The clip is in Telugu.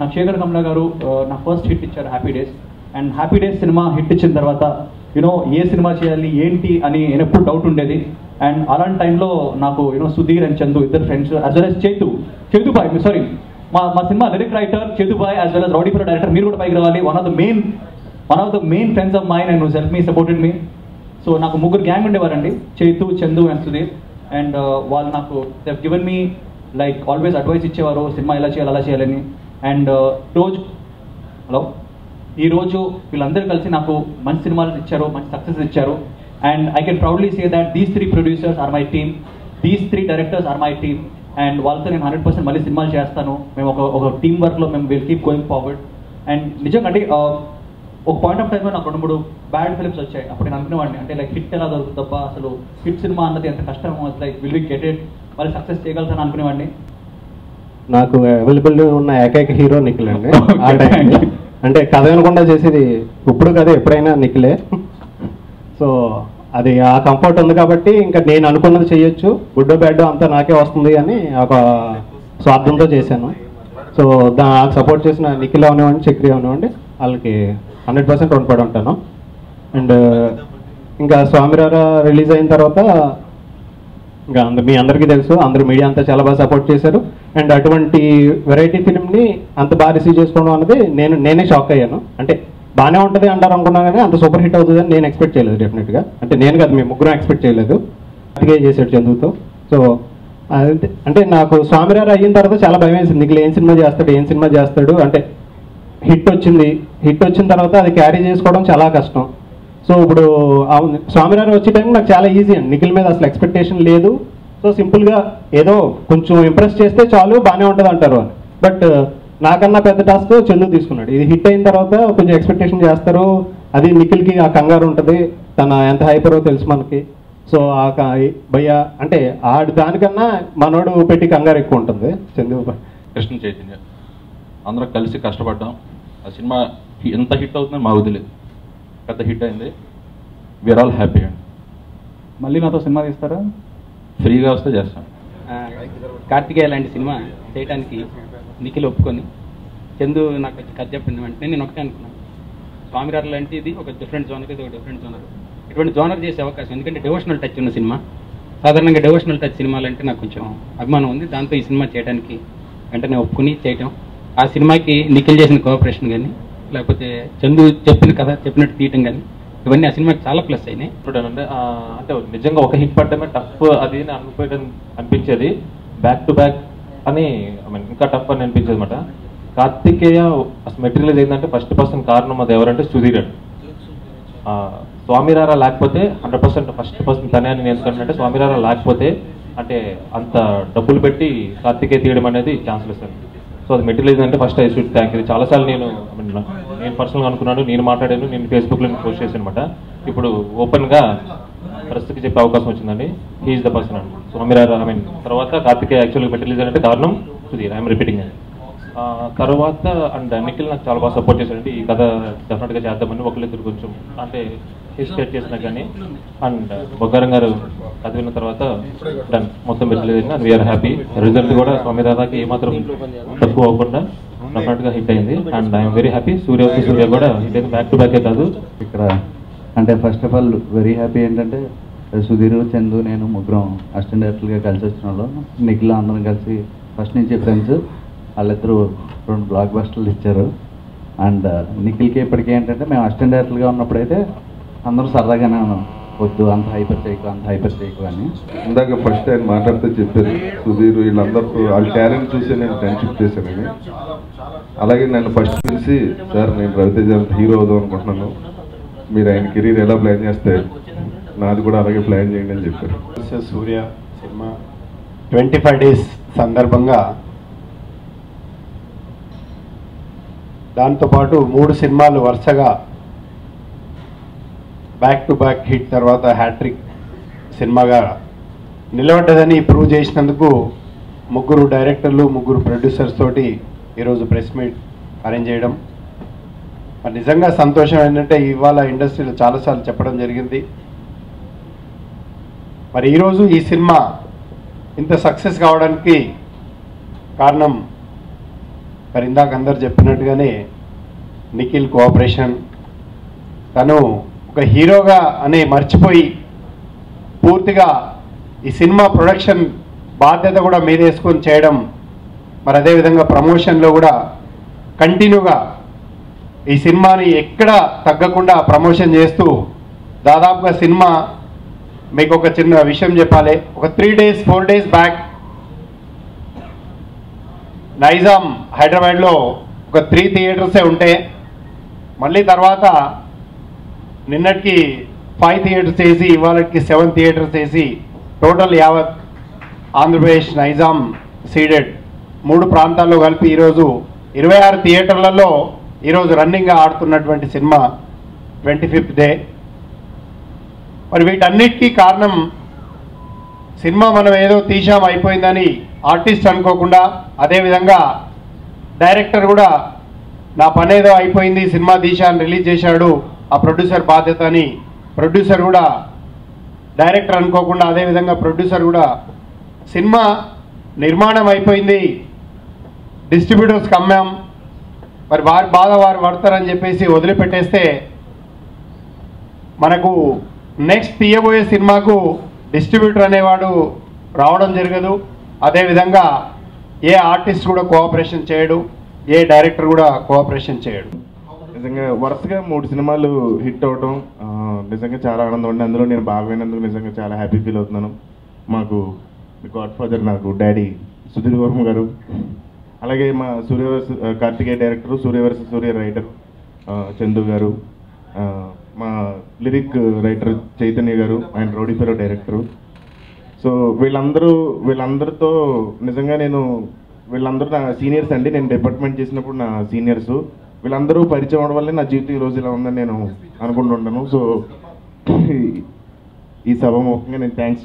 నాకు శేఖర్ కమలా గారు నా ఫస్ట్ హిట్ ఇచ్చారు happy days and happy days cinema hit ఇచ్చిన తర్వాత యూనో ఏ సినిమా చేయాలి ఏంటి అని నేను ఎప్పుడు డౌట్ ఉండేది. అండ్ అలాంటి టైంలో నాకు యూనో సుధీర్ అండ్ చందు ఇద్దరు friends as well as Chetu Chetu bye sorry మా మా సినిమా lyric writer Chetu bye as well as rowdy for director మీరు కూడా పైకి రావాలి. One of the main one of the main friends of mine and help me supported me so నాకు ముగ్గురు గ్యాంగ్ ఉండేవారండి చేతు చందు అండ్ సుధీర్. అండ్ వాళ్ళు నాకు given me like always advice ఇచ్చేవారు సినిమా ఎలా చేయాలి అలా చేయాలని. అండ్ uh, రోజు హలో? ఈ రోజు వీళ్ళందరూ కలిసి నాకు మంచి సినిమాలు ఇచ్చారు మంచి సక్సెస్ ఇచ్చారు. And I can proudly say that these three producers are my team these three directors are my team and వాళ్ళతో నేను హండ్రెడ్ పర్సెంట్ మళ్ళీ సినిమాలు చేస్తాను. మేము ఒక ఒక టీమ్ వర్క్లో మేము will keep going forward and నిజంగా అంటే ఒక పాయింట్ ఆఫ్ టైంలో నాకు రెండు మూడు బ్యాడ్ ఫిలిమ్స్ వచ్చాయి. అప్పుడు నేను అనుకునేవాడిని అంటే లైక్ హిట్ ఎలా దొరుకుతుంది అసలు హిట్ సినిమా అన్నది ఎంత కష్టం like will we get it మళ్ళీ సక్సెస్ చేయగలుగుతాను అనుకునేవాడిని. నాకు అవైలబుల్ ఉన్న ఏకైక హీరో నిఖిల్ అండి. ఆ. అంటే కథ వినకుండా చేసేది ఇప్పుడు కదే ఎప్పుడైనా నిఖిలే. సో అది ఆ కంఫర్ట్ ఉంది కాబట్టి ఇంకా నేను అనుకున్నది చేయొచ్చు. గుడ్డో బ్యాడ్ అంతా నాకే వస్తుంది అని ఒక స్వార్థంతో చేశాను. సో దా సపోర్ట్ చేసిన నిఖిల్ అవనివ్వండి చక్రి అవనివ్వండి వాళ్ళకి హండ్రెడ్ పర్సెంట్ రుణపడి ఉంటాను. అండ్ ఇంకా స్వామిరారా రిలీజ్ అయిన తర్వాత ఇంకా మీ అందరికీ తెలుసు అందరు మీడియా అంతా చాలా బాగా సపోర్ట్ చేశారు. అండ్ అటువంటి వెరైటీ ఫిలింని అంత బాగా రిసీవ్ చేసుకోవడం అనేది నేను నేనే షాక్ అయ్యాను. అంటే బాగానే ఉంటుంది అంటారు అనుకున్నా కానీ అంత సూపర్ హిట్ అవుతుందని నేను ఎక్స్పెక్ట్ చేయలేదు డెఫినెట్గా అంటే నేను కాదు మేము ముగ్గురం ఎక్స్పెక్ట్ చేయలేదు. అందుకే చేసాడు చందుతో. సో అంటే నాకు స్వామిరారు అయిన తర్వాత చాలా భయం వేసింది. నీకు ఏం సినిమా చేస్తాడు ఏం సినిమా చేస్తాడు? అంటే హిట్ వచ్చింది. హిట్ వచ్చిన తర్వాత అది క్యారీ చేసుకోవడం చాలా కష్టం. సో ఇప్పుడు అవును స్వామినారాయణ వచ్చే టైం నాకు చాలా ఈజీ అండి. నిఖిల్ మీద అసలు ఎక్స్పెక్టేషన్ లేదు. సో సింపుల్గా ఏదో కొంచెం ఇంప్రెస్ చేస్తే చాలు బాగానే ఉంటుంది అంటారు అని. బట్ నాకన్నా పెద్ద టాస్క్ చందు తీసుకున్నాడు. ఇది హిట్ అయిన తర్వాత కొంచెం ఎక్స్పెక్టేషన్ చేస్తారు. అది నిఖిల్కి ఆ కంగారు ఉంటుంది. తన ఎంత హైపరో తెలుసు మనకి. సో ఆ క- భయ్య అంటే ఆడు దానికన్నా మనోడు పెట్టి కంగారు ఎక్కువ ఉంటుంది. చందు కృష్ణ చైతన్య. అందరం కలిసి కష్టపడ్డాం. ఆ సినిమా ఎంత హిట్ అవుతుందని మాకు తెలియదు పెద్ద హిట్ అయింది. వీఆర్ ఆల్ హ్యాపీ అండి మళ్ళీ నాతో సినిమా తీస్తారా? ఫ్రీగా వస్తే చేస్తాం. కార్తికేయ లాంటి సినిమా చేయడానికి నిఖిల్ ఒప్పుకొని చందు నాకు వచ్చి కథ చెప్పింది వెంటనే నేను ఒకటే అనుకున్నాను. స్వామిరారు లాంటిది ఒక డిఫరెంట్ జోనర్ ఇది ఒక డిఫరెంట్ జోనర్ ఇటువంటి జోనర్ చేసే అవకాశం ఎందుకంటే డివోషనల్ టచ్ ఉన్న సినిమా. సాధారణంగా డివోషనల్ టచ్ సినిమాలు అంటే నాకు కొంచెం అభిమానం ఉంది. దాంతో ఈ సినిమా చేయడానికి వెంటనే ఒప్పుకుని చేయటం. ఆ సినిమాకి నిఖిల్ చేసిన కోఆపరేషన్ కానీ లేకపోతే చందు చెప్పిన కథ చెప్పినట్టు తీయటం కానీ ఇవన్నీ ఆ సినిమాకి చాలా ప్లస్ అయినాయి. చూడండి అంటే నిజంగా ఒక హిట్ పడ్డమే టఫ్ అది అని అనుకోవడం అనిపించేది. బ్యాక్ టు బ్యాక్ అని ఐ మీన్ ఇంకా టఫ్ అని అనిపించేది అనమాట కార్తికేయ అసలు మెటీరియల్ ఏంటంటే ఫస్ట్ పర్సన్ కారణం అది ఎవరంటే సుధీర్ అండి. స్వామిరారా లేకపోతే హండ్రెడ్ పర్సెంట్ ఫస్ట్ పర్సన్ తనే అని నేను స్వామిరారా లేకపోతే అంటే అంత డబ్బులు పెట్టి కార్తికేయ తీయడం అనేది ఛాన్సెస్ అండి. సో అది మెటీరియలైజ్ అంటే first I should thank you. చాలాసార్లు నేను నేను పర్సనల్గా అనుకున్నాను నేను మాట్లాడాను నేను ఫేస్బుక్లో పోస్ట్ చేశాను అనమాట ఇప్పుడు ఓపెన్గా ప్రస్తుతకి చెప్పే అవకాశం వచ్చిందండి. హీఈస్ ద పర్సన్ అండి. స్వామిరారా ఐ మీన్ తర్వాత కార్తికే యాక్చువల్గా మెటీరియలైజ్ అంటే కారణం సుధీర్ ఐఎమ్ రిపీటింగ్ అండి తర్వాత అండ్ నిఖిల్ నాకు చాలా బాగా సపోర్ట్ చేశారండి ఈ కథ డెఫినెట్గా చేద్దామని ఒకళ్ళిద్దరు కొంచెం అంటే హెసిటేట్ చేసినా కానీ అండ్ బొగ్గారం గారు చదివిన తర్వాత డన్. మొత్తం పెట్టలేదు అండ్ వీఆర్ హ్యాపీ రిజల్ట్ కూడా స్వామి దాదాకి ఏమాత్రం తక్కువ అవ్వకుండా డెఫినెట్గా హిట్ అయింది. And I'm very happy Surya Surya కూడా హిట్ అయింది. బ్యాక్ టు బ్యాకే కాదు. ఇక్కడ అంటే first of all very happy ఏంటంటే సుధీర్ చందు నేను ముగ్గురం అసిస్టెంట్ డైరెక్టర్గా కలిసి వచ్చిన వాళ్ళం. నిఖిల్ అందరం కలిసి ఫస్ట్ నుంచి ఫ్రెండ్స్ వాళ్ళిద్దరూ రెండు బ్లాక్ బస్టర్లు ఇచ్చారు. అండ్ నిఖిల్కి ఇప్పటికీ ఏంటంటే మేము అసిస్టెంట్ డైరెక్టర్గా ఉన్నప్పుడైతే అందరూ సరదాగానే ఉన్నాం వద్దు అంత హైపర్ చేయకు అంత హైపర్ చేయకు అని. ఇందాక ఫస్ట్ ఆయన మాట్లాడితే చెప్పారు సుధీర్ వీళ్ళందరితో వాళ్ళ టాలెంట్ చూసి నేను ఫ్రెండ్షిప్ చేశానని. అలాగే నన్ను ఫస్ట్ తెలిసి సార్ నేను రవితేజ హీరో అవుదాం అనుకుంటున్నాను. మీరు ఆయన కెరీర్ ఎలా ప్లాన్ చేస్తే నాది కూడా అలాగే ప్లాన్ చేయండి అని చెప్పారు. సూర్య సినిమా. ట్వంటీ ఫైవ్ డేస్ సందర్భంగా దాంతోపాటు మూడు సినిమాలు వరుసగా బ్యాక్ టు బ్యాక్ హిట్ తర్వాత హ్యాట్రిక్ సినిమాగా నిలబడ్డదని ప్రూవ్ చేసినందుకు ముగ్గురు డైరెక్టర్లు ముగ్గురు ప్రొడ్యూసర్స్ తోటి ఈరోజు ప్రెస్ మీట్ అరేంజ్ చేయడం. మరి నిజంగా సంతోషం ఏంటంటే ఇవాళ ఇండస్ట్రీలో చాలాసార్లు చెప్పడం జరిగింది. మరి ఈరోజు ఈ సినిమా ఇంత సక్సెస్ కావడానికి కారణం మరి ఇందాక అందరు చెప్పినట్టుగానే నిఖిల్ కోఆపరేషన్ తను ఒక హీరోగా అనే మర్చిపోయి పూర్తిగా ఈ సినిమా ప్రొడక్షన్ బాధ్యత కూడా మీదేసుకొని చేయడం మరి అదేవిధంగా ప్రమోషన్లో కూడా కంటిన్యూగా ఈ సినిమాని ఎక్కడ తగ్గకుండా ప్రమోషన్ చేస్తూ దాదాపుగా సినిమా మీకు ఒక చిన్న విషయం చెప్పాలి. ఒక three days four days back Nizam హైదరాబాద్లో ఒక త్రీ థియేటర్సే ఉంటే మళ్ళీ తర్వాత నిన్నటికి ఫైవ్ థియేటర్స్ వేసి ఇవాళకి సెవెన్ థియేటర్స్ వేసి టోటల్ యావత్ ఆంధ్రప్రదేశ్ నైజాం సీడెడ్ మూడు ప్రాంతాల్లో కలిపి ఈరోజు ఇరవై ఆరు థియేటర్లలో ఈరోజు రన్నింగ్గా ఆడుతున్నటువంటి సినిమా ట్వంటీ ఫిఫ్త్ డే. మరి వీటన్నిటికీ కారణం సినిమా మనం ఏదో తీసాం అయిపోయిందని ఆర్టిస్ట్ అనుకోకుండా అదేవిధంగా డైరెక్టర్ కూడా నా పనేదో అయిపోయింది సినిమా తీశాను రిలీజ్ చేశాడు ఆ ప్రొడ్యూసర్ బాధ్యత అని ప్రొడ్యూసర్ కూడా డైరెక్టర్ అనుకోకుండా అదేవిధంగా ప్రొడ్యూసర్ కూడా సినిమా నిర్మాణం అయిపోయింది. డిస్ట్రిబ్యూటర్స్కి అమ్మాం. మరి వారి బాధ వారు పడతారని చెప్పేసి వదిలిపెట్టేస్తే మనకు నెక్స్ట్ తీయబోయే సినిమాకు డిస్ట్రిబ్యూటర్ అనేవాడు రావడం జరగదు. అదేవిధంగా ఏ ఆర్టిస్ట్ కూడా కోఆపరేషన్ చేయడు. ఏ డైరెక్టర్ కూడా కోఆపరేషన్ చేయడు. నిజంగా వరుసగా మూడు సినిమాలు హిట్ అవటం నిజంగా చాలా ఆనందం ఉంది అందులో నేను భాగమైనందుకు నిజంగా చాలా హ్యాపీ ఫీల్ అవుతున్నాను. మాకు గాడ్ ఫాదర్ నాకు డాడీ సుధీర్ వర్మ గారు. అలాగే మా సూర్యవర్స కార్తికేయ డైరెక్టర్ సూర్యవర్స సూర్య రైటర్ చందు గారు మా లిరిక్ రైటర్ చైతన్య గారు ఆయన రౌడీ ఫెరో డైరెక్టరు. సో వీళ్ళందరూ వీళ్ళందరితో నిజంగా నేను వీళ్ళందరూ నా సీనియర్స్ అండి. నేను డిపార్ట్మెంట్ చేసినప్పుడు నా సీనియర్స్. వీళ్ళందరూ పరిచయం అవడం వల్లే నా జీవితం ఈ రోజు ఇలా ఉందని నేను అనుకుంటుంటాను. సో ఈ సభ ముఖంగా నేను థ్యాంక్స్